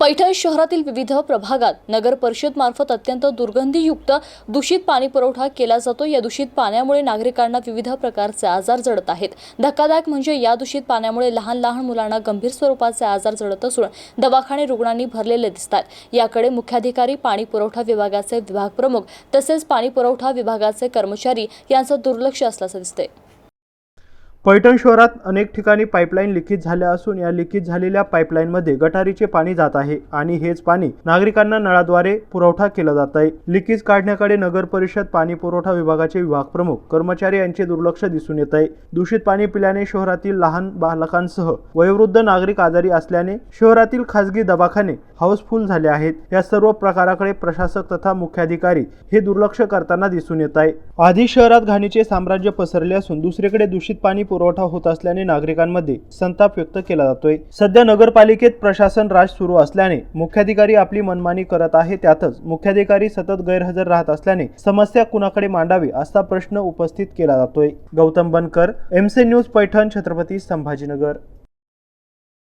पैठण शहरातील विविध प्रभागात नगर परिषद मार्फत अत्यंत दुर्गंधीयुक्त दूषित पाणी पुरवठा केला जातो. या दूषित पाण्यामुळे नागरिकांना विविध प्रकारचे आजार जडत आहेत. धक्कादायक म्हणजे या दूषित पाण्यामुळे लहान लहान मुलांना गंभीर स्वरूपाचे आजार जडत असून दवाखाने रुग्णांनी भरलेले दिसतात. याकडे मुख्याधिकारी पाणी पुरवठा विभागाचे विभाग प्रमुख तसेच पाणी पुरवठा विभागाचे कर्मचारी यांचं दुर्लक्ष असल्याचं दिसते पैठण शहरात अनेक ठिकाणी पाईपलाईन लिखित झाल्या असून या लिखित झालेल्या पाईपलाईनमध्ये गटारीचे पाणी जात आहे आणि हेच पाणी नागरिकांना नळाद्वारे पुरवठा केला जात आहे. लिकेज काढण्याकडे नगर परिषद पाणी पुरवठा विभागाचे विभाग प्रमुख कर्मचारी यांचे दुर्लक्ष दिसून येत आहे. दूषित पाणी पिल्याने शहरातील लहान बालकांसह वयोवृद्ध नागरिक आजारी असल्याने शहरातील खासगी दवाखाने हाऊसफुल झाले आहेत. या सर्व प्रकाराकडे प्रशासक तथा मुख्याधिकारी हे दुर्लक्ष करताना दिसून येत आहे. आधी शहरात घाणीचे साम्राज्य पसरले असून दुसरीकडे दूषित पाणी पुरवठा होत असल्याने नागरिकांमध्ये संताप व्यक्त केला जातोय. सध्या नगरपालिकेत प्रशासन राज सुरू असल्याने मुख्याधिकारी आपली मनमानी करत आहे त्यातच मुख्याधिकारी सतत गैरहजर राहत असल्याने समस्या कुणाकडे मांडावी असा प्रश्न उपस्थित केला जातोय. Gautam Bankar MC news Paithan Chhatrapati Sambhajinagar.